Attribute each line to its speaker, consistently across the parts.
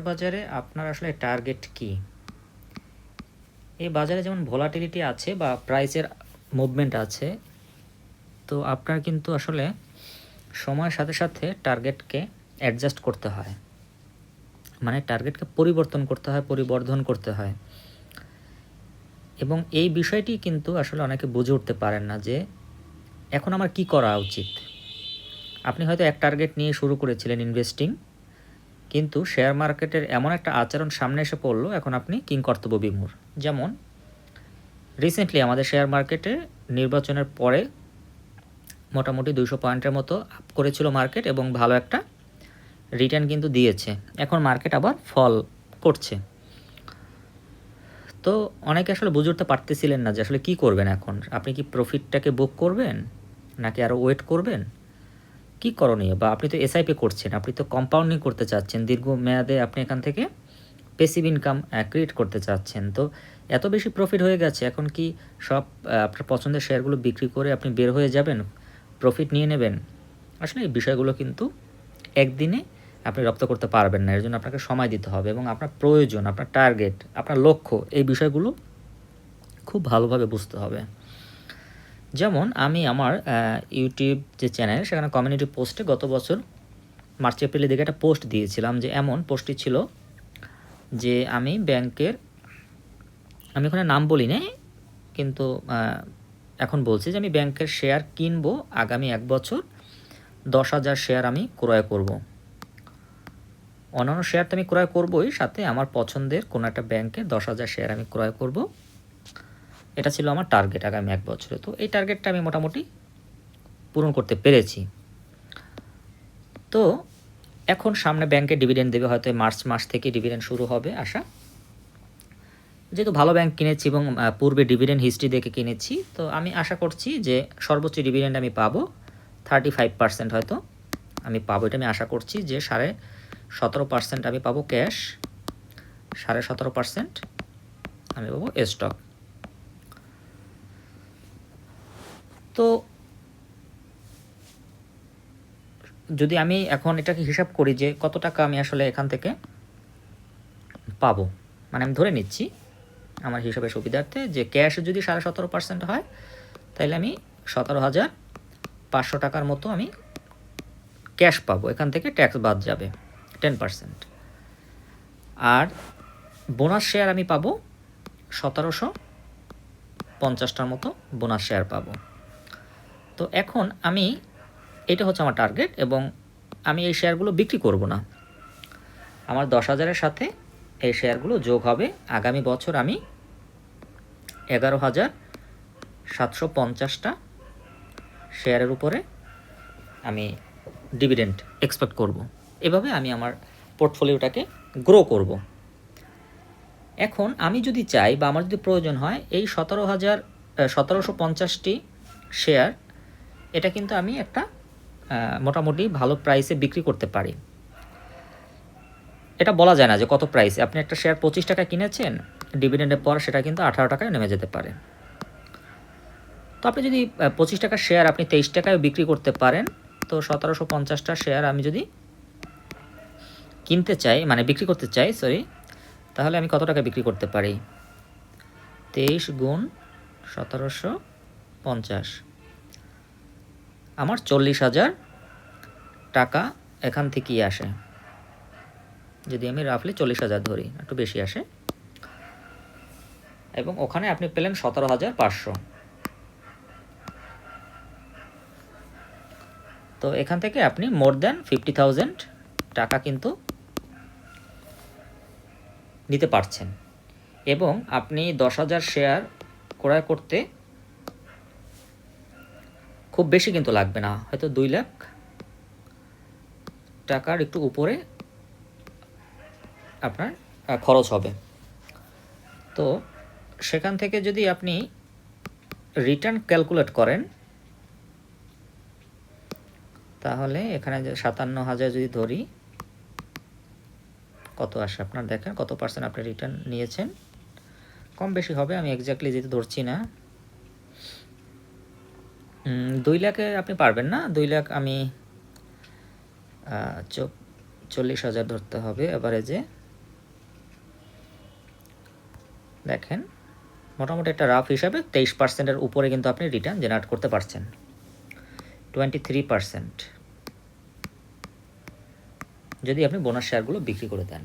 Speaker 1: বাজারে আপনার আসলে টার্গেট কি? এই বাজারে যেমন ভোলাটিলিটি আছে বা প্রাইসের মুভমেন্ট আছে, তো আপনার কিন্তু আসলে সময়ের সাথে সাথে টার্গেটকে অ্যাডজাস্ট করতে হয়। মানে টার্গেটকে পরিবর্তন করতে হয়, পরিবর্ধন করতে হয়। এবং এই বিষয়টি কিন্তু আসলে অনেকে বুঝে উঠতে পারেন না যে এখন আমার কি করা উচিত? আপনি হয়তো এক টার্গেট নিয়ে শুরু করেছিলেন ইনভেস্টিং কিন্তু শেয়ার মার্কেটের এমন একটা আচরণ সামনে এসে পড়ল এখন আপনি কিং কর্তব্য বিমূর। যেমন রিসেন্টলি আমাদের শেয়ার মার্কেটে নির্বাচনের পরে মোটামুটি দুশো পয়েন্টের মতো আপ করেছিল মার্কেট এবং ভালো একটা রিটার্ন কিন্তু দিয়েছে। এখন মার্কেট আবার ফল করছে। তো অনেকে আসলে বুঝে উঠতে পারতেছিলেন না যে আসলে কী করবেন এখন? আপনি কি প্রফিটটাকে বুক করবেন? নাকি আরও ওয়েট করবেন? কি করণীয়? বা আপনি তো এসআইপি করছেন, আপনি তো কম্পাউন্ডিং করতে চাচ্ছেন দীর্ঘ মেয়াদে আপনি এখান থেকে পেসিভ ইনকাম ক্রিয়েট করতে চাচ্ছেন। তো এত বেশি প্রফিট হয়ে গেছে, এখন কি সব আপনার পছন্দের শেয়ারগুলো বিক্রি করে আপনি বের হয়ে যাবেন প্রফিট নিয়ে নেবেন? আসলে এই বিষয়গুলো কিন্তু একদিনে আপনি রপ্ত করতে পারবেন না, এর জন্য আপনাকে সময় দিতে হবে এবং আপনার প্রয়োজন, আপনার টার্গেট আপনার লক্ষ্য, এই বিষয়গুলো খুব ভালোভাবে বুঝতে হবে। যেমন আমি আমার ইউটিউব যে চ্যানেল সেখানে কমিউনিটি পোস্টে গত বছর মার্চ, এপ্রিলের দিকে একটা পোস্ট দিয়েছিলাম যে এমন পোস্টটি ছিল যে আমি ব্যাংকের, আমি ওখানে নাম বলি নাই কিন্তু এখন বলছি যে আমি ব্যাংকের শেয়ার কিনবো আগামী এক বছর, দশ হাজার শেয়ার আমি ক্রয় করব। অন্যান্য শেয়ার তো আমি ক্রয় করবই, সাথে আমার পছন্দের কোনো একটা ব্যাংকে দশ হাজার শেয়ার আমি ক্রয় করব। এটা ছিল আমার টার্গেট আগামী এক বছরে। তো এই টার্গেটটা আমি মোটামুটি পূরণ করতে পেরেছি। তো এখন সামনে ব্যাংকে ডিভিডেন্ড দেবে, হয়তো মার্চ মাস থেকে ডিভিডেন্ড শুরু হবে, আশা। যেহেতু ভালো ব্যাংক কিনেছি এবং পূর্বে ডিভিডেন্ড হিস্ট্রি দেখে কিনেছি, তো আমি আশা করছি যে সর্বোচ্চ ডিভিডেন্ড আমি পাবো থার্টি ফাইভ পার্সেন্ট হয়তো আমি পাবো। এটা আমি আশা করছি যে সাড়ে সতেরো পার্সেন্ট আমি পাবো ক্যাশ সাড়ে সতেরো পার্সেন্ট আমি পাবো স্টক তো যদি আমি এখন এটাকে হিসাব করি যে কত টাকা আমি আসলে এখান থেকে পাবো মানে আমি ধরে নিচ্ছি আমার হিসাবে সুবিধার্থে যে ক্যাশ যদি সাড়ে সতেরো পার্সেন্ট হয়, তাহলে আমি সতেরো হাজার পাঁচশো টাকার মতো আমি ক্যাশ পাবো। এখান থেকে ট্যাক্স বাদ যাবে টেন পার্সেন্ট আর বোনাস শেয়ার আমি পাবো সতেরোশো পঞ্চাশটার মতো বোনাস শেয়ার পাবো। তো এখন আমি, এটা হচ্ছে আমার টার্গেট এবং আমি এই শেয়ারগুলো বিক্রি করব না। আমার দশ হাজারের সাথে এই শেয়ারগুলো যোগ হবে। আগামী বছর আমি এগারো হাজার সাতশো পঞ্চাশটা শেয়ারের উপরে আমি ডিভিডেন্ড এক্সপেক্ট করব। এভাবে আমি আমার পোর্টফোলিওটাকে গ্রো করব। এখন আমি যদি চাই বা আমার যদি প্রয়োজন হয়, এই সতেরো হাজার সতেরোশো পঞ্চাশটি শেয়ার এটা কিন্তু আমি একটা মোটামুটি ভালো প্রাইসে বিক্রি করতে পারি। এটা বলা যায় না যে কত প্রাইসে আপনি একটা শেয়ার পঁচিশ টাকা কিনেছেন ডিভিডেন্ডের পর সেটা কিন্তু আঠারো টাকায় নেমে যেতে পারে। তো আপনি যদি পঁচিশ টাকার শেয়ার আপনি তেইশ টাকায় বিক্রি করতে পারেন, তো সতেরোশো পঞ্চাশটা শেয়ার আমি যদি কিনতে চাই মানে বিক্রি করতে চাই সরি তাহলে আমি কত টাকা বিক্রি করতে পারি? তেইশ গুণ সতেরোশো পঞ্চাশ। আমার চল্লিশ হাজার টাকা এখান থেকেই আসে। যদি আমি রাফলি চল্লিশ হাজার ধরি, একটু বেশি আসে। এবং ওখানে আপনি পেলেন সতেরো হাজার পাঁচশো। তো এখান থেকে আপনি মোর দেন ফিফটি থাউজেন্ড টাকা কিন্তু নিতে পারছেন। এবং আপনি দশ হাজার শেয়ার ক্রয় করতে খুব বেশি কিন্তু লাগবে না, হয়তো দুই লাখ টাকার একটু উপরে আপনার খরচ হবে। তো সেখান থেকে যদি আপনি রিটার্ন ক্যালকুলেট করেন, তাহলে এখানে যে সাতান্ন হাজার যদি ধরি, কত আসে আপনার দেখেন, কত পার্সেন্ট আপনি রিটার্ন নিয়েছেন? কম বেশি হবে, আমি এক্স্যাক্টলি যেহেতু ধরছি না। দুই লাখে আপনি পারবেন না। দুই লাখ আমি চল্লিশ হাজার ধরতে হবে যে দেখেন, মোটামুটি একটা রাফ হিসাবে তেইশ পার্সেন্টের উপরে কিন্তু আপনি রিটার্ন জেনারেট করতে পারছেন। টোয়েন্টি থ্রি পার্সেন্ট যদি আপনি বোনাস শেয়ারগুলো বিক্রি করে দেন,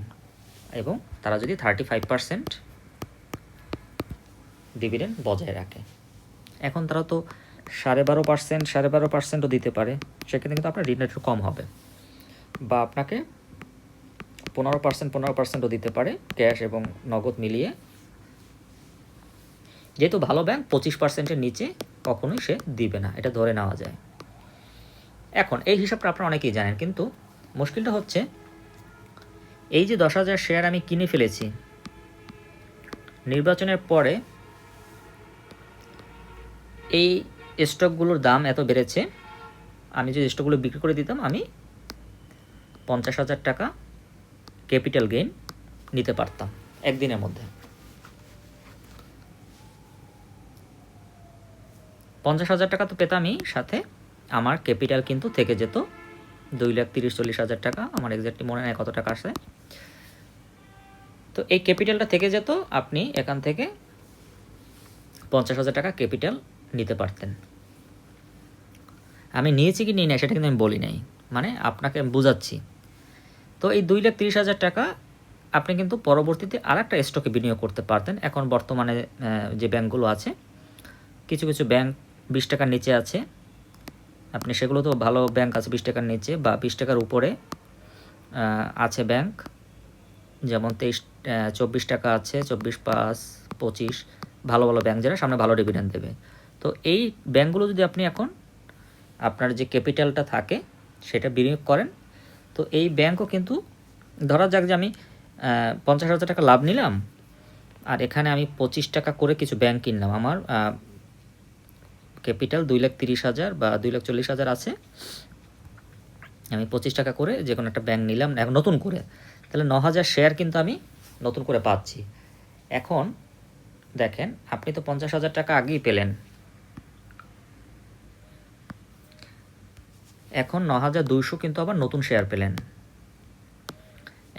Speaker 1: এবং তারা যদি থার্টি ফাইভ পার্সেন্ট ডিভিডেন্ড বজায় রাখে। এখন তারা তো সাড়ে বারো পার্সেন্ট, সাড়ে বারো পার্সেন্টও দিতে পারে। সেক্ষেত্রে কিন্তু আপনার রিটার্ন একটু কম হবে। বা আপনাকে পনেরো পার্সেন্ট, পনেরো পার্সেন্টও দিতে পারে ক্যাশ এবং নগদ মিলিয়ে। যেহেতু ভালো ব্যাংক, পঁচিশ পার্সেন্টের নিচে কখনোই সে দিবে না। এটা ধরে নেওয়া যায়। এখন, এই হিসাবটা আপনারা অনেকেই জানেন, কিন্তু মুশকিলটা হচ্ছে, এই যে দশ হাজার শেয়ার আমি কিনে ফেলেছি, নির্বাচনের পরে এই স্টকগুলোর দাম এত বেড়েছে, আমি যে স্টকগুলো বিক্রি করে দিতাম, আমি পঞ্চাশ হাজার টাকা ক্যাপিটাল গেইন নিতে পারতাম একদিনের মধ্যে। পঞ্চাশ হাজার টাকা তো পেতামই, সাথে আমার ক্যাপিটাল কিন্তু থেকে যেত। দুই লাখ তিরিশ চল্লিশ হাজার টাকা, আমার এক্স্যাক্টলি মনে নেই কত টাকা আসে তো এই ক্যাপিটালটা থেকে যেত, আপনি এখান থেকে পঞ্চাশ হাজার টাকা ক্যাপিটাল নিতে পারতেন। আমি নিয়েছি কি নিই না সেটা কিন্তু আমি বলি নাই। মানে আপনাকে বোঝাচ্ছি। তো এই দুই লাখ তিরিশ হাজার টাকা আপনি কিন্তু পরবর্তীতে আর একটা স্টকে বিনিয়োগ করতে পারতেন। এখন বর্তমানে যে ব্যাংকগুলো আছে, কিছু কিছু ব্যাংক বিশ টাকার নিচে আছে। আপনি সেগুলো তো ভালো ব্যাংক আছে, বিশ টাকার নিচে বা বিশ টাকার উপরে আছে ব্যাংক। যেমন তেইশ চব্বিশ টাকা আছে, চব্বিশ পাঁচ, পঁচিশ, ভালো ভালো ব্যাংক যারা, সামনে ভালো ডিভিডেন্ড দেবে। তো এই ব্যাংকগুলো যদি আপনি এখন আপনার যে ক্যাপিটালটা থাকে, সেটা বিনিয়োগ করেন, তো এই ব্যাংকও কিন্তু ধরা যাক যে আমি পঞ্চাশ হাজার টাকা লাভ নিলাম, আর এখানে আমি পঁচিশ টাকা করে কিছু ব্যাংক কিনলাম। আমার ক্যাপিটাল দুই লাখ তিরিশ হাজার বা দুই লাখ চল্লিশ হাজার আছে। আমি পঁচিশ টাকা করে যে কোনো একটা ব্যাংক নিলাম, এখন নতুন করে। তাহলে ন হাজার শেয়ার কিন্তু আমি নতুন করে পাচ্ছি। এখন দেখেন, আপনি তো পঞ্চাশ হাজার টাকা আগেই পেলেন। এখন ন হাজার দুইশো কিন্তু আবার নতুন শেয়ার পেলেন।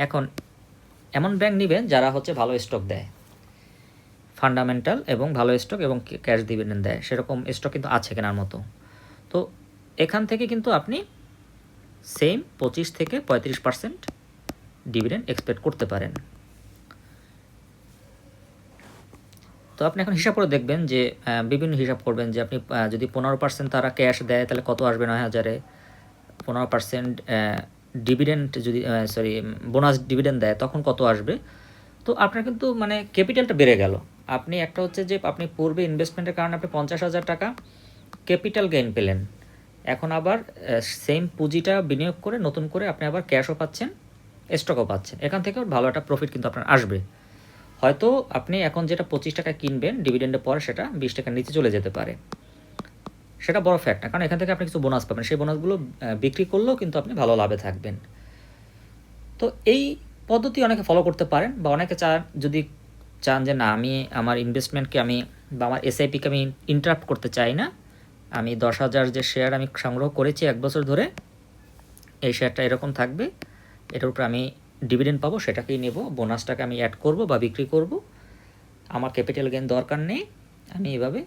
Speaker 1: এখন এমন ব্যাংক নেবেন যারা হচ্ছে ভালো স্টক দেয়। ফান্ডামেন্টাল এবং ভালো স্টক এবং ক্যাশ ডিভিডেন্ড দেয়। সেরকম স্টক কিন্তু আছে কেনার মতো। তো এখান থেকে কিন্তু আপনি সেম পঁচিশ থেকে পঁয়ত্রিশ পার্সেন্ট ডিভিডেন্ড এক্সপেক্ট করতে পারেন। তো আপনি এখন হিসাব করে দেখবেন যে বিভিন্ন হিসাব করবেন যে আপনি যদি পনেরো পার্সেন্ট তারা ক্যাশ দেয়, তাহলে কত আসবে নয় হাজারে পনেরো পার্সেন্ট ডিভিডেন্ড যদি সরি বোনাস ডিভিডেন্ড দেয়, তখন কত আসবে? তো আপনার কিন্তু মানে ক্যাপিটালটা বেড়ে গেল। আপনি একটা হচ্ছে যে, আপনি পূর্বে ইনভেস্টমেন্টের কারণে আপনি পঞ্চাশ হাজার টাকা ক্যাপিটাল গেইন পেলেন। এখন আবার সেম পুঁজিটা বিনিয়োগ করে নতুন করে আপনি আবার ক্যাশও পাচ্ছেন স্টকও পাচ্ছেন। এখান থেকেও ভালো একটা প্রফিট কিন্তু আপনার আসবে। হয়তো আপনি এখন যেটা পঁচিশ টাকা কিনবেন ডিভিডেন্ডের পরে সেটা বিশ টাকার নিচে চলে যেতে পারে। সেটা বড় ফ্যাক্ট না। কারণ এখান থেকে আপনি কিছু বোনাস পাবেন। সেই বোনাসগুলো বিক্রি করলেও কিন্তু আপনি ভালো লাভে থাকবেন। তো এই পদ্ধতি অনেকে ফলো করতে পারেন বা অনেকে চান, যদি চান যে না, আমি আমার ইনভেস্টমেন্টকে আমি বা আমার এসআইপিকে আমি ইন্টারাপ্ট করতে চাই না, আমি দশ হাজার যে শেয়ার আমি সংগ্রহ করেছি এক বছর ধরে, এই শেয়ারটা এরকম থাকবে, এটার উপর আমি ডিভিডেন্ড পাবো, সেটাকেই নেব বোনাসটাকে আমি অ্যাড করব বা বিক্রি করব। আমার ক্যাপিটাল গেন দরকার নেই, আমি এভাবে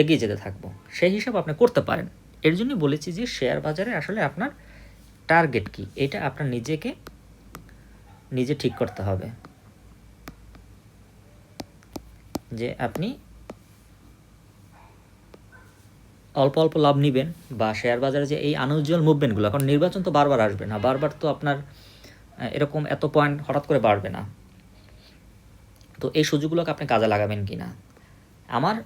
Speaker 1: এগিয়ে যেতে থাকব। সেই হিসাব আপনি করতে পারেন। এর জন্যই বলেছি যে শেয়ার বাজারে আসলে আপনার টার্গেট কি? এটা আপনার নিজেকে, নিজে ঠিক করতে হবে। যে আপনি অল্প অল্প লাভ নেবেন বা শেয়ার বাজারে যে এই আনউজুয়াল মুভমেন্টগুলো কারণ নির্বাচন তো বারবার আসবে না, বারবার তো আপনার এরকম এত পয়েন্ট হঠাৎ করে বাড়বে না। তো এই সুযোগগুলোকে আপনি কাজে লাগাবেন কি না আমার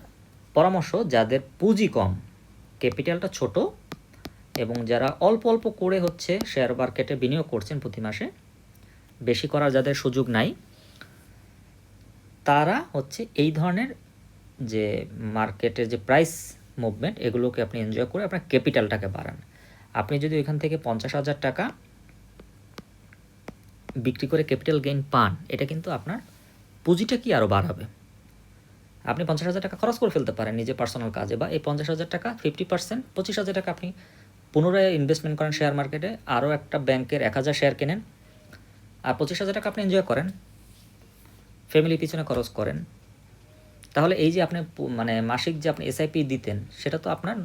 Speaker 1: পরামর্শ, যাদের পুঁজি কম, ক্যাপিটালটা ছোট এবং যারা অল্প অল্প করে হচ্ছে শেয়ার মার্কেটে বিনিয়োগ করছেন প্রতি মাসে, বেশি করার যাদের সুযোগ নাই, তারা হচ্ছে এই ধরনের যে মার্কেটের যে প্রাইস মুভমেন্ট এগুলোকে আপনি এনজয় করে আপনার ক্যাপিটালটাকে বাড়ান। আপনি যদি এখান থেকে পঞ্চাশ হাজার টাকা বিক্রি করে ক্যাপিটাল গেইন পান, এটা কিন্তু আপনার পুঁজিটা কি আরও বাড়াবে? আপনি পঞ্চাশ হাজার টাকা খরচ করে ফেলতে পারেন নিজের পার্সোনাল কাজে বা এই পঞ্চাশ হাজার টাকা ফিফটি পার্সেন্ট পঁচিশ হাজার টাকা আপনি পুনরায় ইনভেস্টমেন্ট করেন শেয়ার মার্কেটে আরও একটা ব্যাংকের এক হাজার শেয়ার কেনেন। আর পঁচিশ হাজার টাকা আপনি এনজয় করেন ফ্যামিলির পিছনে খরচ করেন। তাহলে এই যে আপনি মানে মাসিক যে আপনি এসআইপি দিতেন, সেটা তো আপনার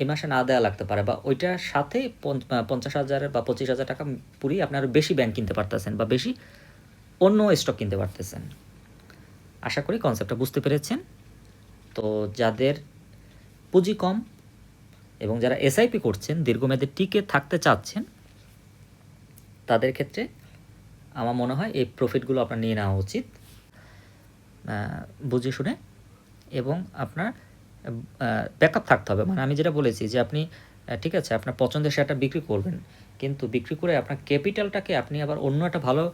Speaker 1: এই মাসে না দেওয়া লাগতে পারে বা ওইটার সাথে পঞ্চাশ হাজারের বা পঁচিশ হাজার টাকা পুরি আপনি আরও বেশি ব্যাংক কিনতে পারতেছেন বা বেশি অন্য স্টক কিনতে পারতেছেন। আশা করি কনসেপ্টটা বুঝতে পেরেছেন। তো যাদের পুঁজি কম এবং যারা এসআইপি করছেন, দীর্ঘমেয়াদে টিকে থাকতে চাচ্ছেন, তাদের ক্ষেত্রে আমার মনে হয় এই প্রফিটগুলো আপনার নিয়ে নেওয়া উচিত। বুঝে শুনে এবং আপনার ব্যাকআপ থাকতে হবে। মানে আমি যেটা বলেছি যে আপনি ঠিক আছে, আপনার পছন্দের শেয়ারটা বিক্রি করবেন, কিন্তু বিক্রি করে আপনার ক্যাপিটালটাকে আপনি আবার অন্য একটা ভালো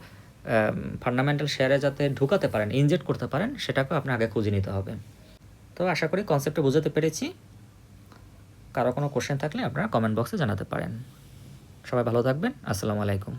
Speaker 1: ফান্ডামেন্টাল শেয়ারে যাতে ঢুকাতে পারেন ইনজেক্ট করতে পারেন, সেটাকেও আপনার আগে খুঁজে নিতে হবে। তো আশা করি কনসেপ্টটা বোঝাতে পেরেছি। কারও কোনো কোশ্চেন থাকলে আপনারা কমেন্ট বক্সে জানাতে পারেন। সবাই ভালো থাকবেন। আসসালামু আলাইকুম।